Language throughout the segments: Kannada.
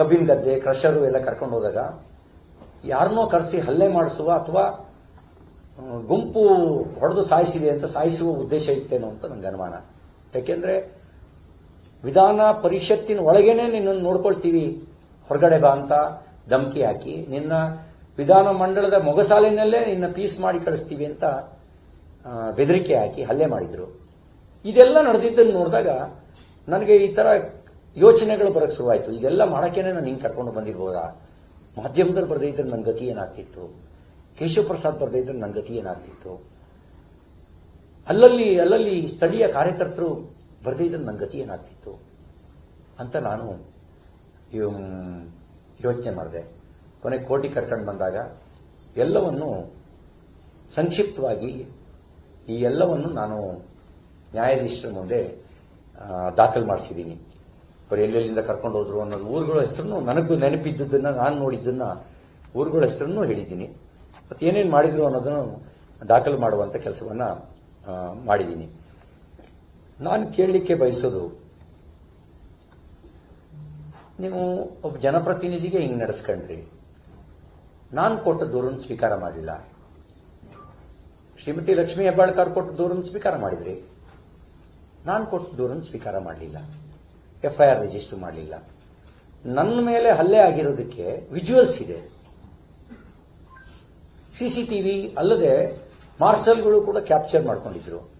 ಕಬ್ಬಿನ ಗದ್ದೆ, ಕ್ರಷರು ಎಲ್ಲ ಕರ್ಕೊಂಡು ಹೋದಾಗ ಯಾರನ್ನೋ ಕರೆಸಿ ಹಲ್ಲೆ ಮಾಡಿಸುವ ಅಥವಾ ಗುಂಪು ಹೊಡೆದು ಸಾಯಿಸಿದೆ ಅಂತ ಸಾಯಿಸುವ ಉದ್ದೇಶ ಇತ್ತೇನೋ ಅಂತ ನನಗೆ ಅನುಮಾನ. ಯಾಕೆಂದ್ರೆ ವಿಧಾನ ಪರಿಷತ್ತಿನ ಒಳಗೇನೆ ನಿನ್ನನ್ನು ನೋಡ್ಕೊಳ್ತೀವಿ. ಹೊರಗಡೆ ಬಾ ಅಂತ ಧಮಕಿ ಹಾಕಿ ನಿನ್ನ ವಿಧಾನ ಮಂಡಳದ ಮೊಗಸಾಲಿನಲ್ಲೇ ನಿನ್ನ ಪೀಸ್ ಮಾಡಿ ಕಳಿಸ್ತೀವಿ ಅಂತ ಬೆದರಿಕೆ ಹಾಕಿ ಹಲ್ಲೆ ಮಾಡಿದ್ರು. ಇದೆಲ್ಲ ನಡೆದಿದ್ದನ್ನು ನೋಡಿದಾಗ ನನಗೆ ಈ ತರ ಯೋಚನೆಗಳು ಬರೋಕ್ಕೆ ಶುರುವಾಯಿತು. ಇದೆಲ್ಲ ಮಾಡೋಕ್ಕೇನೆ ನಾನು ಹಿಂಗೆ ಕರ್ಕೊಂಡು ಬಂದಿರ್ಬೋದಾ ಮಾಧ್ಯಮದಲ್ಲಿ ಇದ್ರೆ ನನ್ನ ಗತಿ ಏನಾಗ್ತಿತ್ತು? ಕೇಶವ ಪ್ರಸಾದ್ ಬರೆದಿದ್ರೆ ನನ್ನ ಗತಿ ಏನಾಗ್ತಿತ್ತು? ಅಲ್ಲಲ್ಲಿ ಅಲ್ಲಲ್ಲಿ ಸ್ಥಳೀಯ ಕಾರ್ಯಕರ್ತರು ಬರೆದಿದ್ರೆ ನನ್ನ ಗತಿ ಏನಾಗ್ತಿತ್ತು? ಅಂತ ನಾನು ಯೋಚನೆ ಮಾಡಿದೆ. ಕೊನೆ ಕೋಟಿ ಕರ್ಕೊಂಡು ಬಂದಾಗ ಎಲ್ಲವನ್ನು ಸಂಕ್ಷಿಪ್ತವಾಗಿ ಈ ಎಲ್ಲವನ್ನು ನಾನು ನ್ಯಾಯಾಧೀಶರ ಮುಂದೆ ದಾಖಲು ಮಾಡಿಸಿದ್ದೀನಿ. ಅವ್ರು ಎಲ್ಲೆಲ್ಲಿಂದ ಕರ್ಕೊಂಡು ಹೋದ್ರು ಅನ್ನೋದು ಊರುಗಳ ಹೆಸರನ್ನು ನನಗೂ ನೆನಪಿದ್ದುದನ್ನ ನಾನು ನೋಡಿದ್ದನ್ನ ಊರುಗಳ ಹೆಸರನ್ನು ಹೇಳಿದ್ದೀನಿ. ಮತ್ತೆ ಏನೇನು ಮಾಡಿದ್ರು ಅನ್ನೋದನ್ನು ದಾಖಲು ಮಾಡುವಂತ ಕೆಲಸವನ್ನ ಮಾಡಿದ್ದೀನಿ. ನಾನು ಕೇಳಲಿಕ್ಕೆ ಬಯಸೋದು, ನೀವು ಒಬ್ಬ ಜನಪ್ರತಿನಿಧಿಗೆ ಹಿಂಗೆ ನಡೆಸ್ಕೊಂಡ್ರಿ. ನಾನು ಕೊಟ್ಟ ದೂರನ್ನು ಸ್ವೀಕಾರ ಮಾಡಲಿಲ್ಲ ಶ್ರೀಮತಿ ಲಕ್ಷ್ಮೀ ಹೆಬ್ಬಾಳ್ಕರ್ ಕೊಟ್ಟ ದೂರನ್ನು ಸ್ವೀಕಾರ ಮಾಡಿದ್ರಿ. ನಾನು ಕೊಟ್ಟ ದೂರನ್ನು ಸ್ವೀಕಾರ ಮಾಡಲಿಲ್ಲ. ಎಫ್ಐಆರ್ ರಿಜಿಸ್ಟರ್ ಮಾಡಲಿಲ್ಲ. ನನ್ನ ಮೇಲೆ ಹಲ್ಲೆ ಆಗಿರೋದಕ್ಕೆ ವಿಜುವಲ್ಸ್ ಇದೆ. ಸಿಸಿಟಿವಿ ಅಲ್ಲದೆ ಮಾರ್ಷಲ್ಗಳು ಕೂಡ ಕ್ಯಾಪ್ಚರ್ ಮಾಡ್ಕೊಂಡಿದ್ರು.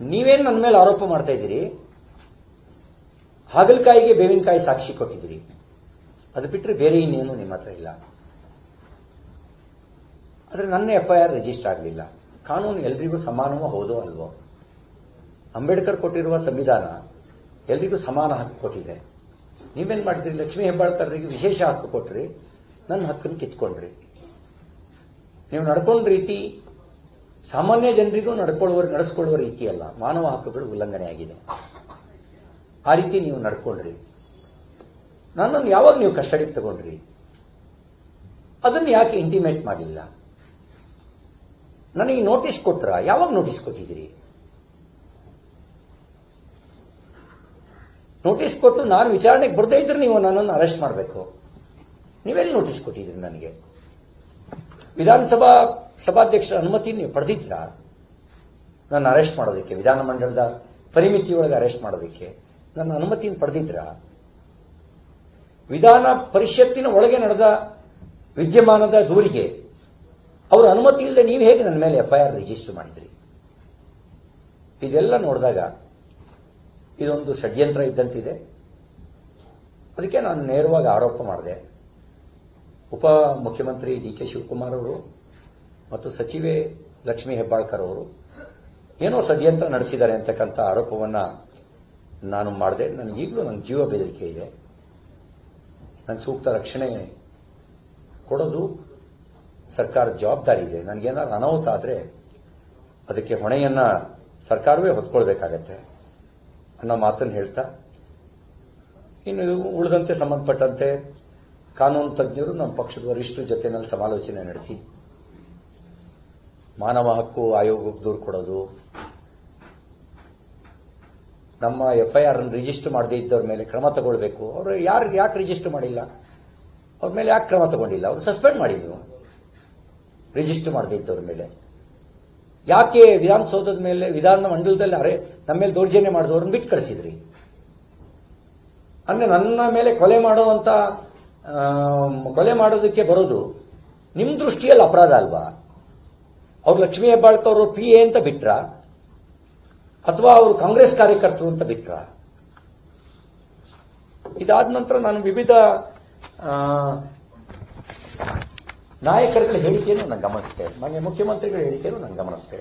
ನೀವೇನು ನನ್ನ ಮೇಲೆ ಆರೋಪ ಮಾಡ್ತಾ ಇದ್ದೀರಿ? ಹಾಗಲಕಾಯಿಗೆ ಬೇವಿನಕಾಯಿ ಸಾಕ್ಷಿ ಕೊಟ್ಟಿದ್ದೀರಿ. ಅದು ಬಿಟ್ಟರೆ ಬೇರೆ ಇನ್ನೇನು ನಿಮ್ಮ ಹತ್ರ ಇಲ್ಲ. ಆದರೆ ನನ್ನ ಎಫ್ಐಆರ್ ರಿಜಿಸ್ಟರ್ ಆಗಲಿಲ್ಲ. ಕಾನೂನು ಎಲ್ರಿಗೂ ಸಮಾನವೋ ಹೌದೋ ಅಲ್ವೋ? ಅಂಬೇಡ್ಕರ್ ಕೊಟ್ಟಿರುವ ಸಂವಿಧಾನ ಎಲ್ರಿಗೂ ಸಮಾನ ಹಕ್ಕು ಕೊಟ್ಟಿದೆ. ನೀವೇನು ಮಾಡಿದ್ರಿ? ಲಕ್ಷ್ಮೀ ಹೆಬ್ಬಾಳ್ಕರ್ರಿಗೆ ವಿಶೇಷ ಹಕ್ಕು ಕೊಟ್ರಿ. ನನ್ನ ಹಕ್ಕನ್ನು ಕಿತ್ಕೊಂಡ್ರಿ. ನೀವು ನಡ್ಕೊಂಡ ರೀತಿ, ಸಾಮಾನ್ಯ ಜನರಿಗೂ ನಡ್ಕೊಳ್ಳುವ ನಡೆಸ್ಕೊಳ್ಳುವ ರೀತಿ ಅಲ್ಲ. ಮಾನವ ಹಕ್ಕುಗಳು ಉಲ್ಲಂಘನೆ ಆಗಿದೆ. ಆ ರೀತಿ ನೀವು ನಡ್ಕೊಂಡ್ರಿ. ನನ್ನನ್ನು ಯಾವಾಗ ನೀವು ಕಸ್ಟಡಿ ತಗೊಂಡ್ರಿ? ಅದನ್ನು ಯಾಕೆ ಇಂಟಿಮೇಟ್ ಮಾಡಿಲ್ಲ? ನನಗೆ ನೋಟಿಸ್ ಕೊಟ್ರ? ಯಾವಾಗ ನೋಟಿಸ್ ಕೊಟ್ಟಿದ್ದೀರಿ? ನೋಟಿಸ್ ಕೊಟ್ಟು ನಾನು ವಿಚಾರಣೆಗೆ ಬರ್ದೇ ಇದ್ರೆ ನೀವು ನನ್ನನ್ನು ಅರೆಸ್ಟ್ ಮಾಡಬೇಕು. ನೀವೆಲ್ಲಿ ನೋಟಿಸ್ ಕೊಟ್ಟಿದ್ದೀರಿ ನನಗೆ? ವಿಧಾನಸಭಾ ಸಭಾಧ್ಯಕ್ಷರ ಅನುಮತಿ ನೀವು ಪಡೆದಿದ್ದೀರಾ? ನನ್ನ ಅರೆಸ್ಟ್ ಮಾಡೋದಕ್ಕೆ ವಿಧಾನಮಂಡಲದ ಪರಿಮಿತಿಯೊಳಗೆ ಅರೆಸ್ಟ್ ಮಾಡೋದಕ್ಕೆ ನನ್ನ ಅನುಮತಿಯನ್ನು ಪಡೆದಿದ್ರಾ ವಿಧಾನ ಪರಿಷತ್ತಿನ ಒಳಗೆ ನಡೆದ ವಿದ್ಯಮಾನದ ದೂರಿಗೆ ಅವರ ಅನುಮತಿ ಇಲ್ಲದೆ ನೀವು ಹೇಗೆ ನನ್ನ ಮೇಲೆ ಎಫ್ಐಆರ್ ರಿಜಿಸ್ಟರ್ ಮಾಡಿದ್ರಿ? ಇದೆಲ್ಲ ನೋಡಿದಾಗ ಇದೊಂದು ಷಡ್ಯಂತ್ರ ಇದ್ದಂತಿದೆ. ಅದಕ್ಕೆ ನಾನು ನೇರವಾಗಿ ಆರೋಪ ಮಾಡಿದೆ. ಉಪ ಮುಖ್ಯಮಂತ್ರಿ ಡಿ ಕೆ ಶಿವಕುಮಾರ್ ಅವರು ಮತ್ತು ಸಚಿವೆ ಲಕ್ಷ್ಮೀ ಹೆಬ್ಬಾಳ್ಕರ್ ಅವರು ಏನೋ ಷಡ್ಯಂತ್ರ ನಡೆಸಿದ್ದಾರೆ ಅಂತಕ್ಕಂಥ ಆರೋಪವನ್ನು ನಾನು ಮಾಡಿದೆ. ನನಗೆ ಈಗಲೂ ನನ್ನ ಜೀವ ಬೆದರಿಕೆ ಇದೆ. ನನ್ನ ಸೂಕ್ತ ರಕ್ಷಣೆ ಕೊಡೋದು ಸರ್ಕಾರದ ಜವಾಬ್ದಾರಿ ಇದೆ. ನನಗೇನಾದ್ರು ಅನಾಹುತ ಆದರೆ ಅದಕ್ಕೆ ಹೊಣೆಯನ್ನ ಸರ್ಕಾರವೇ ಹೊತ್ಕೊಳ್ಬೇಕಾಗತ್ತೆ. ಅನ್ನೋ ಮಾತನ್ನು ಹೇಳ್ತಾ, ಇನ್ನು ಉಳಿದಂತೆ ಸಂಬಂಧಪಟ್ಟಂತೆ ಕಾನೂನು ತಜ್ಞರು ನಮ್ಮ ಪಕ್ಷದ ವರಿಷ್ಠರ ಜೊತೆನಲ್ಲಿ ಸಮಾಲೋಚನೆ ನಡೆಸಿ. ಮಾನವ ಹಕ್ಕು ಆಯೋಗಕ್ಕೆ ದೂರು ಕೊಡೋದು, ನಮ್ಮ ಎಫ್ಐಆರ್ ರಿಜಿಸ್ಟರ್ ಮಾಡದೇ ಇದ್ದವ್ರ ಮೇಲೆ ಕ್ರಮ ತಗೊಳ್ಬೇಕು. ಅವರು ಯಾರು ಯಾಕೆ ರಿಜಿಸ್ಟರ್ ಮಾಡಿಲ್ಲ? ಅವ್ರ ಮೇಲೆ ಯಾಕೆ ಕ್ರಮ ತಗೊಂಡಿಲ್ಲ? ಅವರು ಸಸ್ಪೆಂಡ್ ಮಾಡಿ ನೀವು ರಿಜಿಸ್ಟರ್ ಮಾಡದೇ ಇದ್ದವ್ರ ಮೇಲೆ. ಯಾಕೆ ವಿಧಾನಸೌಧದ ಮೇಲೆ, ವಿಧಾನ ಮಂಡಲದಲ್ಲಿ ಅರೆ, ನಮ್ಮ ಮೇಲೆ ದೌರ್ಜನ್ಯ ಮಾಡಿದವ್ರನ್ನ ಬಿಟ್ಟು ಕಳಿಸಿದ್ರಿ? ಅಂದ್ರೆ ನನ್ನ ಮೇಲೆ ಕೊಲೆ ಮಾಡುವಂತ ಕೊಲೆ ಮಾಡೋದಕ್ಕೆ ಬರೋದು ನಿಮ್ಮ ದೃಷ್ಟಿಯಲ್ಲಿ ಅಪರಾಧ ಅಲ್ವಾ? ಅವ್ರು ಲಕ್ಷ್ಮೀ ಹೆಬ್ಬಾಳ್ಕರ್ ಅವರು ಪಿ ಎ ಅಂತ ಬಿಟ್ರ? ಅಥವಾ ಅವರು ಕಾಂಗ್ರೆಸ್ ಕಾರ್ಯಕರ್ತರು ಅಂತ ಬಿಟ್ರ? ಇದಾದ ನಂತರ ನಾನು ವಿವಿಧ ನಾಯಕರುಗಳ ಹೇಳಿಕೆಯನ್ನು ನಾನು ಗಮನಿಸ್ತೇನೆ. ಮಾನ್ಯ ಮುಖ್ಯಮಂತ್ರಿಗಳ ಹೇಳಿಕೆಯನ್ನು ನಾನು ಗಮನಿಸಿದೆ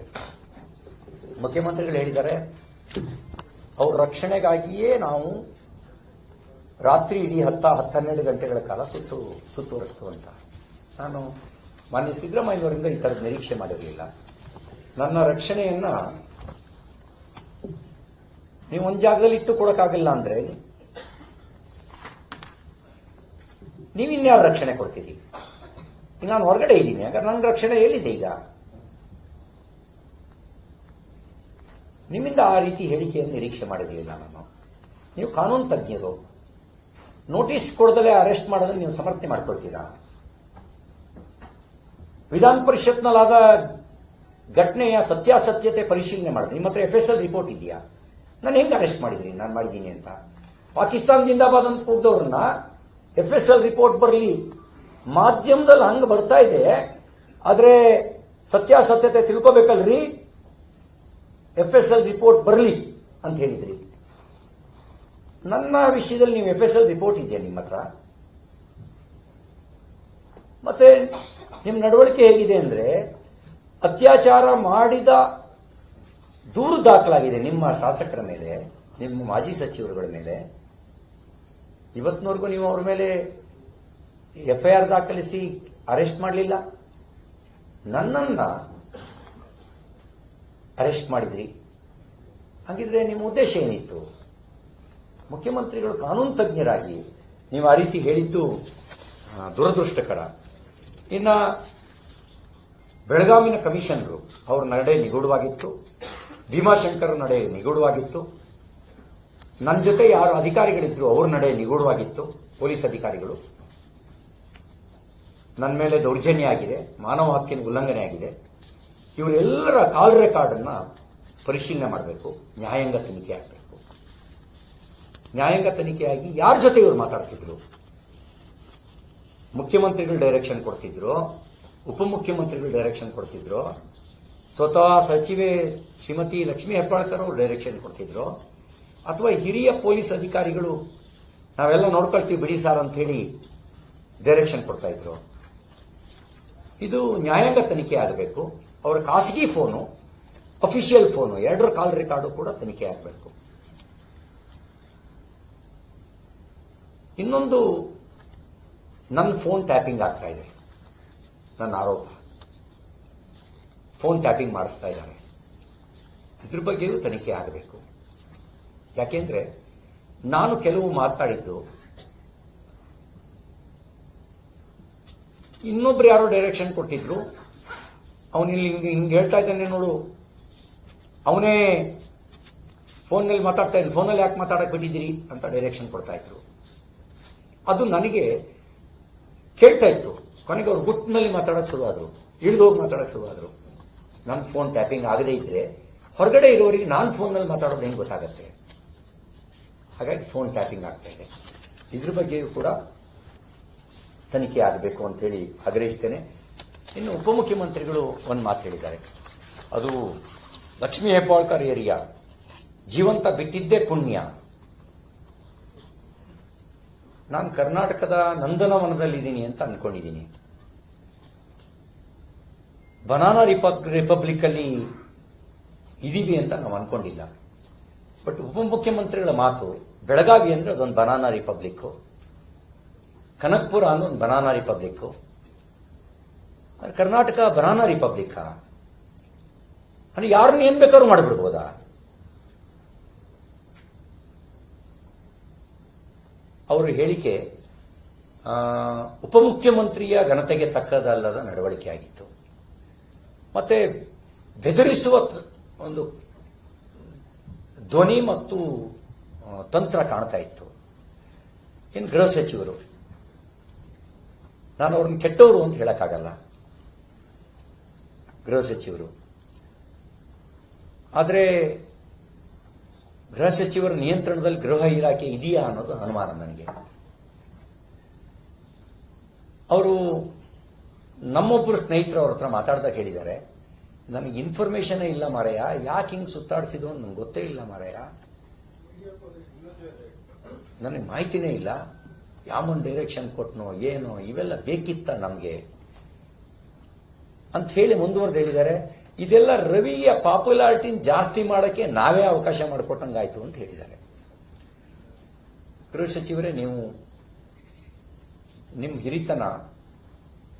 ಮುಖ್ಯಮಂತ್ರಿಗಳು ಹೇಳಿದ್ದಾರೆ, ಅವ್ರ ರಕ್ಷಣೆಗಾಗಿಯೇ ನಾವು ರಾತ್ರಿ ಇಡೀ ಹತ್ತ ಹತ್ತೆರಡು ಗಂಟೆಗಳ ಕಾಲ ಸುತ್ತು ಸುತ್ತುವರಿಸ್ತು ಅಂತ ನಾನು ಮಾನ್ಯ ಸಿದ್ದರಾಮಯ್ಯವರಿಂದ ಈ ಥರದ ನಿರೀಕ್ಷೆ ಮಾಡಿರಲಿಲ್ಲ. ನನ್ನ ರಕ್ಷಣೆಯನ್ನ ನೀವು ಒಂದು ಜಾಗದಲ್ಲಿ ಇಟ್ಟು ಕೊಡಕ್ಕಾಗಿಲ್ಲ ಅಂದ್ರೆ ನೀವು ಇನ್ಯಾವ ರಕ್ಷಣೆ ಕೊಡ್ತೀರಿ? ಈಗ ನಾನು ಹೊರಗಡೆ ಇದ್ದೀನಿ ಯಾಕಂದ್ರೆ ನನ್ನ ರಕ್ಷಣೆ ಎಲ್ಲಿದೆ ಈಗ? ನಿಮ್ಮಿಂದ ಆ ರೀತಿ ಹೇಳಿಕೆಯನ್ನು ನಿರೀಕ್ಷೆ ಮಾಡಿರಲಿಲ್ಲ ನಾನು. ನೀವು ಕಾನೂನು ತಜ್ಞರು. ನೋಟಿಸ್ ಕೊಡದಲ್ಲೇ ಅರೆಸ್ಟ್ ಮಾಡೋದನ್ನು ನೀವು ಸಮರ್ಥನೆ ಮಾಡ್ಕೊಳ್ತೀರಾ? ವಿಧಾನ ಪರಿಷತ್ನಲ್ಲಾದ ಘಟನೆಯ ಸತ್ಯಾಸತ್ಯತೆ ಪರಿಶೀಲನೆ ಮಾಡಿದ್ರೆ ನಿಮ್ಮ ಹತ್ರ ಎಫ್ ಎಸ್ ಎಲ್ ರಿಪೋರ್ಟ್ ಇದೆಯಾ? ನಾನು ಹೆಂಗೆ ಅರೆಸ್ಟ್ ಮಾಡಿದ್ರಿ ನಾನು ಮಾಡಿದ್ದೀನಿ ಅಂತ? ಪಾಕಿಸ್ತಾನ ಜಿಂದಾಬಾದ್ ಅಂತ ಕೂಗ್ದವ್ರನ್ನ ಎಫ್ ಎಸ್ ಎಲ್ ರಿಪೋರ್ಟ್ ಬರಲಿ. ಮಾಧ್ಯಮದಲ್ಲಿ ಹಂಗ ಬರ್ತಾ ಇದೆ, ಆದ್ರೆ ಸತ್ಯಾಸತ್ಯತೆ ತಿಳ್ಕೋಬೇಕಲ್ರಿ? ಎಫ್ ಎಸ್ ಎಲ್ ರಿಪೋರ್ಟ್ ಬರಲಿ ಅಂತ ಹೇಳಿದ್ರಿ. ನನ್ನ ವಿಷಯದಲ್ಲಿ ನೀವು ಎಫ್ ಎಸ್ ಎಲ್ ರಿಪೋರ್ಟ್ ಇದೆಯಾ ನಿಮ್ಮ ಹತ್ರ? ಮತ್ತೆ ನಿಮ್ಮ ನಡವಳಿಕೆ ಹೇಗಿದೆ ಅಂದ್ರೆ ಅತ್ಯಾಚಾರ ಮಾಡಿದ ದೂರು ದಾಖಲಾಗಿದೆ ನಿಮ್ಮ ಶಾಸಕರ ಮೇಲೆ, ನಿಮ್ಮ ಮಾಜಿ ಸಚಿವರುಗಳ ಮೇಲೆ. ಇವತ್ತಿನವರೆಗೂ ನೀವು ಅವ್ರ ಮೇಲೆ ಎಫ್ಐಆರ್ ದಾಖಲಿಸಿ ಅರೆಸ್ಟ್ ಮಾಡಲಿಲ್ಲ. ನನ್ನನ್ನ ಅರೆಸ್ಟ್ ಮಾಡಿದ್ರಿ. ಹಾಗಿದ್ರೆ ನಿಮ್ಮ ಉದ್ದೇಶ ಏನಿತ್ತು? ಮುಖ್ಯಮಂತ್ರಿಗಳು ಕಾನೂನು ತಜ್ಞರಾಗಿ ನೀವು ಆ ರೀತಿ ಹೇಳಿದ್ದು ದುರದೃಷ್ಟಕರ. ಇನ್ನ ಬೆಳಗಾವಿನ ಕಮಿಷನರು ಅವ್ರ ನಡೆ ನಿಗೂಢವಾಗಿತ್ತು. ಭೀಮಾಶಂಕರ್ ನಡೆ ನಿಗೂಢವಾಗಿತ್ತು. ನನ್ನ ಜೊತೆ ಯಾರು ಅಧಿಕಾರಿಗಳಿದ್ರು ಅವ್ರ ನಡೆ ನಿಗೂಢವಾಗಿತ್ತು, ಪೊಲೀಸ್ ಅಧಿಕಾರಿಗಳು. ನನ್ನ ಮೇಲೆ ದೌರ್ಜನ್ಯ ಆಗಿದೆ, ಮಾನವ ಹಕ್ಕಿನ ಉಲ್ಲಂಘನೆ ಆಗಿದೆ. ಇವರೆಲ್ಲರ ಕಾಲ್ ರೆಕಾರ್ಡ್ ಅನ್ನ ಪರಿಶೀಲನೆ ಮಾಡಬೇಕು, ನ್ಯಾಯಾಂಗ ತನಿಖೆ ಆಗಬೇಕು. ನ್ಯಾಯಾಂಗ ತನಿಖೆಯಾಗಿ ಯಾರ ಜೊತೆ ಇವರು ಮಾತಾಡ್ತಿದ್ರು? ಮುಖ್ಯಮಂತ್ರಿಗಳು ಡೈರೆಕ್ಷನ್ ಕೊಡ್ತಿದ್ರು, ಉಪಮುಖ್ಯಮಂತ್ರಿಗಳು ಡೈರೆಕ್ಷನ್ ಕೊಡ್ತಿದ್ರು, ಸ್ವತಃ ಸಚಿವೆ ಶ್ರೀಮತಿ ಲಕ್ಷ್ಮಿ ಹೆಬ್ಬಾಳ್ಕರ್ ಅವರು ಡೈರೆಕ್ಷನ್ ಕೊಡ್ತಿದ್ರು, ಅಥವಾ ಹಿರಿಯ ಪೊಲೀಸ್ ಅಧಿಕಾರಿಗಳು, ನಾವೆಲ್ಲ ನೋಡ್ಕೊಳ್ತೀವಿ ಬಿಡಿ ಸಾರ್ ಅಂತ ಹೇಳಿ ಡೈರೆಕ್ಷನ್ ಕೊಡ್ತಾ ಇದ್ರು. ಇದು ನ್ಯಾಯಾಂಗ ತನಿಖೆ ಆಗಬೇಕು. ಅವರ ಖಾಸಗಿ ಫೋನು ಅಫಿಷಿಯಲ್ ಫೋನು, ಎರಡರ ಕಾಲ್ ರೆಕಾರ್ಡು ಕೂಡ ತನಿಖೆ ಆಗಬೇಕು. ಇನ್ನೊಂದು ನನ್ನ ಫೋನ್ ಟ್ಯಾಪಿಂಗ್ ಆಗ್ತಾ ಇದೆ. ನನ್ನ ಆರೋಪ. ಫೋನ್ ಟ್ಯಾಪಿಂಗ್ ಮಾಡಿಸ್ತಾ ಇದ್ದಾರೆ ಇದ್ರ ಬಗ್ಗೆಯೂ ತನಿಖೆ ಆಗಬೇಕು. ಯಾಕೆಂದ್ರೆ ನಾನು ಕೆಲವು ಮಾತಾಡಿದ್ದು ಇನ್ನೊಬ್ರು ಯಾರೋ ಡೈರೆಕ್ಷನ್ ಕೊಟ್ಟಿದ್ರು. ಅವನಿಲ್ಲಿ ಹಿಂಗೆ ಹಿಂಗೆ ಹೇಳ್ತಾ ಇದ್ದಾನೆ ನೋಡು. ಅವನೇ ಫೋನ್ನಲ್ಲಿ ಮಾತಾಡ್ತಾ ಇದ್ದಾನೆ. ಫೋನಲ್ಲಿ ಯಾಕೆ ಮಾತಾಡಕ್ಕೆ ಬಿಟ್ಟಿದ್ದೀರಿ ಅಂತ ಡೈರೆಕ್ಷನ್ ಕೊಡ್ತಾ ಇದ್ರು. ಅದು ನನಗೆ ಕೇಳ್ತಾ ಇತ್ತು. ಕೊನೆಗೆ ಅವ್ರು ಗುಟ್ಟಿನಲ್ಲಿ ಮಾತಾಡಕ್ ಶುರುವಾದ್ರು. ಹೋಗಿ ಮಾತಾಡಕ್ ಶುರುವಾದ್ರು. ನನ್ನ ಫೋನ್ ಟ್ಯಾಪಿಂಗ್ ಆಗದೇ ಇದ್ರೆ ಹೊರಗಡೆ ಇರೋರಿಗೆ ನಾನು ಫೋನ್ನಲ್ಲಿ ಮಾತಾಡೋದು ಹೆಂಗೆ ಗೊತ್ತಾಗತ್ತೆ? ಹಾಗಾಗಿ ಫೋನ್ ಟ್ಯಾಪಿಂಗ್ ಆಗ್ತಾ ಇದೆ. ಇದ್ರ ಬಗ್ಗೆಯೂ ಕೂಡ ತನಿಖೆ ಆಗಬೇಕು ಅಂತೇಳಿ ಆಗ್ರಹಿಸ್ತೇನೆ. ಇನ್ನು ಉಪಮುಖ್ಯಮಂತ್ರಿಗಳು ಒಂದು ಮಾತು ಹೇಳಿದ್ದಾರೆ. ಅದು ಲಕ್ಷ್ಮೀ ಹೆಬ್ಬಾಳ್ಕರ್ ಏರಿಯಾ. ಜೀವಂತ ಬಿಟ್ಟಿದ್ದೇ ಪುಣ್ಯ. ನಾನು ಕರ್ನಾಟಕದ ನಂದನವನದಲ್ಲಿದ್ದೀನಿ ಅಂತ ಅನ್ಕೊಂಡಿದ್ದೀನಿ. ಬನಾನಾ ರಿಪಬ್ ರಿಪಬ್ಲಿಕ್ ಅಲ್ಲಿ ಇದೀವಿ ಅಂತ ನಾವು ಅನ್ಕೊಂಡಿಲ್ಲ. ಬಟ್ ಉಪಮುಖ್ಯಮಂತ್ರಿಗಳ ಮಾತು ಬೆಳಗಾವಿ ಅಂದ್ರೆ ಅದೊಂದು ಬನಾನಾ ರಿಪಬ್ಲಿಕ್ ಕನಕ್ಪುರ ಅನ್ನೋ ಒಂದು banana republic Karnataka banana republic ಅಂದ್ರೆ ಯಾರನ್ನ ಏನ್ ಬೇಕಾದ್ರೂ ಮಾಡಿಬಿಡ್ಬೋದಾ? ಅವರ ಹೇಳಿಕೆ ಉಪಮುಖ್ಯಮಂತ್ರಿಯ ಘನತೆಗೆ ತಕ್ಕದಲ್ಲದ ನಡವಳಿಕೆ ಆಗಿತ್ತು. ಮತ್ತೆ ಬೆದರಿಸುವ ಒಂದು ಧ್ವನಿ ಮತ್ತು ತಂತ್ರ ಕಾಣ್ತಾ ಇತ್ತು. ಇನ್ ಗೃಹ ಸಚಿವರು. ನಾನು ಅವ್ರನ್ನ ಕೆಟ್ಟವರು ಅಂತ ಹೇಳಕ್ಕಾಗಲ್ಲ. ಗೃಹ ಸಚಿವರು. ಆದರೆ ಗೃಹ ಸಚಿವರ ನಿಯಂತ್ರಣದಲ್ಲಿ ಗೃಹ ಇಲಾಖೆ ಇದೆಯಾ ಅನ್ನೋದು ಅನುಮಾನ ನನಗೆ. ಅವರು ನಮ್ಮೊಬ್ಬರು ಸ್ನೇಹಿತರು ಅವ್ರ ಹತ್ರ ಮಾತಾಡ್ದಾಗ ಹೇಳಿದ್ದಾರೆ, ನನಗೆ ಇನ್ಫಾರ್ಮೇಶನ್ ಇಲ್ಲ ಮಾರಾಯ ಯಾಕೆ ಹಿಂಗೆ ಸುತ್ತಾಡಿಸಿದ್ರು ನಂಗೆ ಗೊತ್ತೇ ಇಲ್ಲ ಮಾರಯ್ಯ. ನನಗೆ ಮಾಹಿತಿನೇ ಇಲ್ಲ. ಯಾವನ್ ಡೈರೆಕ್ಷನ್ ಕೊಟ್ನೋ, ಏನೋ, ಇವೆಲ್ಲ ಬೇಕಿತ್ತ ನಮಗೆ? ಅಂತ ಹೇಳಿ ಮುಂದುವರೆದು ಹೇಳಿದ್ದಾರೆ. ಇದೆಲ್ಲ ರವಿಯ ಪಾಪ್ಯುಲಾರಿಟಿನ ಜಾಸ್ತಿ ಮಾಡಕ್ಕೆ ನಾವೇ ಅವಕಾಶ ಮಾಡಿಕೊಟ್ಟಂಗಾಯ್ತು ಅಂತ ಹೇಳಿದ್ದಾರೆ. ಗೃಹ ಸಚಿವರೇ, ನೀವು ನಿಮ್ಮ ಹಿರಿತನ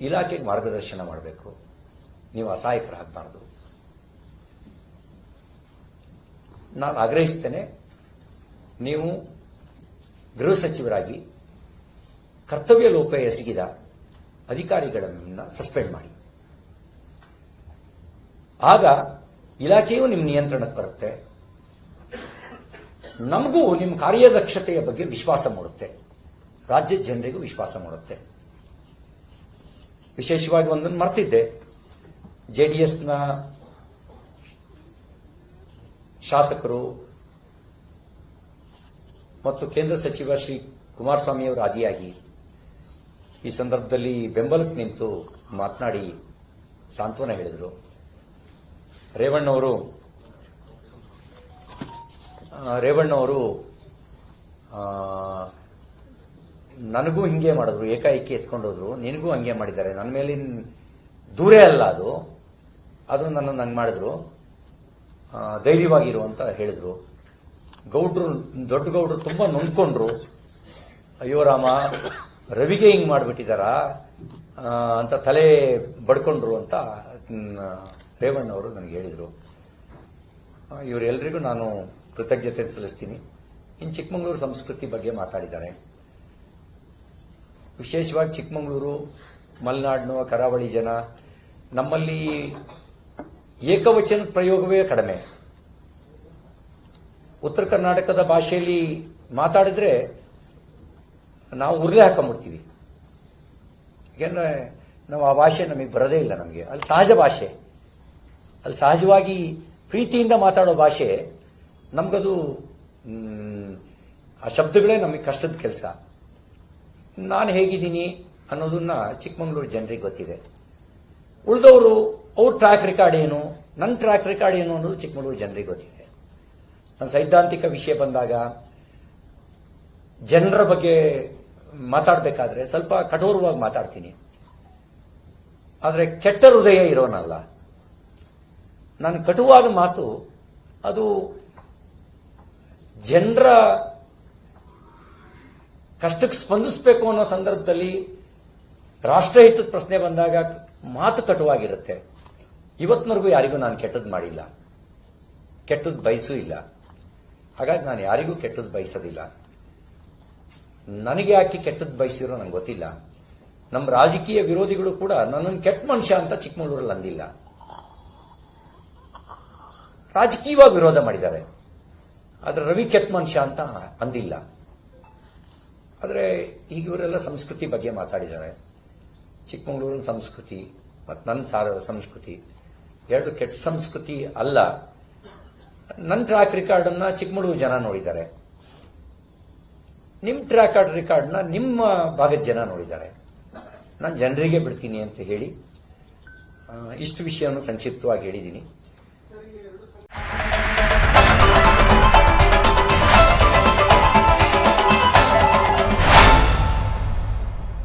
ಇಲಾಖೆಗೆ ಮಾರ್ಗದರ್ಶನ ಮಾಡಬೇಕು. ನೀವು ಅಸಹಾಯಕರಾಗಬಾರ್ದು. ನಾನು ಆಗ್ರಹಿಸ್ತೇನೆ, ನೀವು ಗೃಹ ಸಚಿವರಾಗಿ ಕರ್ತವ್ಯ ಲೋಪ ಎಸಗಿದ ಅಧಿಕಾರಿಗಳನ್ನು ಸಸ್ಪೆಂಡ್ ಮಾಡಿ. ಆಗ ಇಲಾಖೆಯೂ ನಿಮ್ಮ ನಿಯಂತ್ರಣಕ್ಕೆ ಬರುತ್ತೆ. ನಮಗೂ ನಿಮ್ಮ ಕಾರ್ಯದಕ್ಷತೆಯ ಬಗ್ಗೆ ವಿಶ್ವಾಸ ಮೂಡುತ್ತೆ. ರಾಜ್ಯದ ಜನರಿಗೂ ವಿಶ್ವಾಸ ಮೂಡುತ್ತೆ. ವಿಶೇಷವಾಗಿ ಒಂದನ್ನು ಮರ್ತಿದ್ದೆ. ಜೆ ಡಿ ಎಸ್ನ ಶಾಸಕರು ಮತ್ತು ಕೇಂದ್ರ ಸಚಿವ ಶ್ರೀ ಕುಮಾರಸ್ವಾಮಿಯವರು ಆದಿಯಾಗಿ ಈ ಸಂದರ್ಭದಲ್ಲಿ ಬೆಂಬಲಕ್ಕೆ ನಿಂತು ಮಾತನಾಡಿ ಸಾಂತ್ವನ ಹೇಳಿದರು. ರೇವಣ್ಣವರು ರೇವಣ್ಣವರು ನನಗೂ ಹಿಂಗೆ ಮಾಡಿದ್ರು, ಏಕಾಏಕಿ ಎತ್ಕೊಂಡೋದ್ರು, ನಿನಗೂ ಹಂಗೆ ಮಾಡಿದ್ದಾರೆ, ನನ್ನ ಮೇಲಿನ ದೂರೇ ಅಲ್ಲ ಅದು, ಆದರೂ ನನ್ನ ನಂಗೆ ಮಾಡಿದ್ರು ಧೈರ್ಯವಾಗಿರು ಅಂತ ಹೇಳಿದ್ರು. ಗೌಡ್ರು, ದೊಡ್ಡ ಗೌಡ್ರು ತುಂಬ ನೊಂದ್ಕೊಂಡ್ರು. ಅಯ್ಯೋ ರಾಮ ರವಿಗೆ ಹಿಂಗೆ ಮಾಡಿಬಿಟ್ಟಿದಾರ ಅಂತ ತಲೆ ಬಡ್ಕೊಂಡ್ರು ಅಂತ ರೇವಣ್ಣ ಅವರು ನನಗೆ ಹೇಳಿದರು. ಇವರೆಲ್ಲರಿಗೂ ನಾನು ಕೃತಜ್ಞತೆ ಸಲ್ಲಿಸ್ತೀನಿ. ಇನ್ನು ಚಿಕ್ಕಮಗಳೂರು ಸಂಸ್ಕೃತಿ ಬಗ್ಗೆ ಮಾತಾಡಿದ್ದಾರೆ. ವಿಶೇಷವಾಗಿ ಚಿಕ್ಕಮಗಳೂರು, ಮಲೆನಾಡಿನ, ಕರಾವಳಿ ಜನ, ನಮ್ಮಲ್ಲಿ ಏಕವಚನ ಪ್ರಯೋಗವೇ ಕಡಿಮೆ. ಉತ್ತರ ಕರ್ನಾಟಕದ ಭಾಷೆಯಲ್ಲಿ ಮಾತಾಡಿದ್ರೆ ನಾವು ಉರ್ಲೆ ಹಾಕೊಂಡ್ಬಿಡ್ತೀವಿ. ಯಾಕೆಂದ್ರೆ ನಾವು ಆ ಭಾಷೆ ನಮಗೆ ಬರೋದೇ ಇಲ್ಲ ನಮಗೆ. ಅಲ್ಲಿ ಸಹಜ ಭಾಷೆ. ಅಲ್ಲಿ ಸಹಜವಾಗಿ ಪ್ರೀತಿಯಿಂದ ಮಾತಾಡೋ ಭಾಷೆ ನಮಗದು ಆ ಶಬ್ದಗಳೇ ನಮಗೆ ಕಷ್ಟದ ಕೆಲಸ. ನಾನು ಹೇಗಿದ್ದೀನಿ ಅನ್ನೋದನ್ನ ಚಿಕ್ಕಮಗಳೂರು ಜನರಿಗೆ ಗೊತ್ತಿದೆ. ಉಳಿದವರು ಅವ್ರ ಟ್ರ್ಯಾಕ್ ರೆಕಾರ್ಡ್ ಏನು ನನ್ನ ಟ್ರ್ಯಾಕ್ ರೆಕಾರ್ಡ್ ಏನು ಅನ್ನೋದು ಚಿಕ್ಕಮಗಳೂರು ಜನರಿಗೆ ಗೊತ್ತಿದೆ. ನನ್ನ ಸೈದ್ಧಾಂತಿಕ ವಿಷಯ ಬಂದಾಗ, ಜನರ ಬಗ್ಗೆ ಮಾತಾಡಬೇಕಾದ್ರೆ ಸ್ವಲ್ಪ ಕಠೋರವಾಗಿ ಮಾತಾಡ್ತೀನಿ. ಆದರೆ ಕೆಟ್ಟ ಹೃದಯ ಇರೋನಲ್ಲ. ನಾನು ಕಟುವಾದ ಮಾತು, ಅದು ಜನರ ಕಷ್ಟಕ್ಕೆ ಸ್ಪಂದಿಸಬೇಕು ಅನ್ನೋ ಸಂದರ್ಭದಲ್ಲಿ ರಾಷ್ಟ್ರಹಿತದ ಪ್ರಶ್ನೆ ಬಂದಾಗ ಮಾತು ಕಟುವಾಗಿರುತ್ತೆ. ಇವತ್ತಿನವರೆಗೂ ಯಾರಿಗೂ ನಾನು ಕೆಟ್ಟದ್ದು ಮಾಡಿಲ್ಲ. ಕೆಟ್ಟದ್ದು ಬಯಸೂ ಇಲ್ಲ. ಹಾಗಾಗಿ ನಾನು ಯಾರಿಗೂ ಕೆಟ್ಟದ್ದು ಬಯಸೋದಿಲ್ಲ. ನನಗೆ ಯಾಕೆ ಕೆಟ್ಟದ್ದು ಬಯಸಿರೋ ನಂಗೆ ಗೊತ್ತಿಲ್ಲ. ನಮ್ಮ ರಾಜಕೀಯ ವಿರೋಧಿಗಳು ಕೂಡ ನನ್ನನ್ನು ಕೆಟ್ಟ ಮನುಷ್ಯ ಅಂತ ಚಿಕ್ಕಮಗಳೂರಲ್ಲಿ ಅಂದಿಲ್ಲ. ರಾಜಕೀಯವಾಗಿ ವಿರೋಧ ಮಾಡಿದ್ದಾರೆ. ಆದ್ರೆ ರವಿ ಕೆಟ್ಟ ಮನುಷ್ಯ ಅಂತ ಅಂದಿಲ್ಲ. ಆದರೆ ಈಗ ಇವರೆಲ್ಲ ಸಂಸ್ಕೃತಿ ಬಗ್ಗೆ ಮಾತಾಡಿದ್ದಾರೆ. ಚಿಕ್ಕಮಗಳೂರಿನ ಸಂಸ್ಕೃತಿ ಮತ್ತು ನನ್ನ ಸಾರ ಸಂಸ್ಕೃತಿ ಎರಡು ಕೆಟ್ಟ ಸಂಸ್ಕೃತಿ ಅಲ್ಲ. ನನ್ನ ಟ್ರ್ಯಾಕ್ ರೆಕಾರ್ಡ್ ಅನ್ನ ಚಿಕ್ಕಮಗಳೂರು ಜನ ನೋಡಿದ್ದಾರೆ. ನಿಮ್ಮ ಟ್ರ್ಯಾಕ್ ರೆಕಾರ್ಡ್ನ ನಿಮ್ಮ ಭಾಗದ ಜನ ನೋಡಿದ್ದಾರೆ. ನಾನು ಜನರಿಗೆ ಬಿಡ್ತೀನಿ ಅಂತ ಹೇಳಿ ಇಷ್ಟು ವಿಷಯವನ್ನು ಸಂಕ್ಷಿಪ್ತವಾಗಿ ಹೇಳಿದ್ದೀನಿ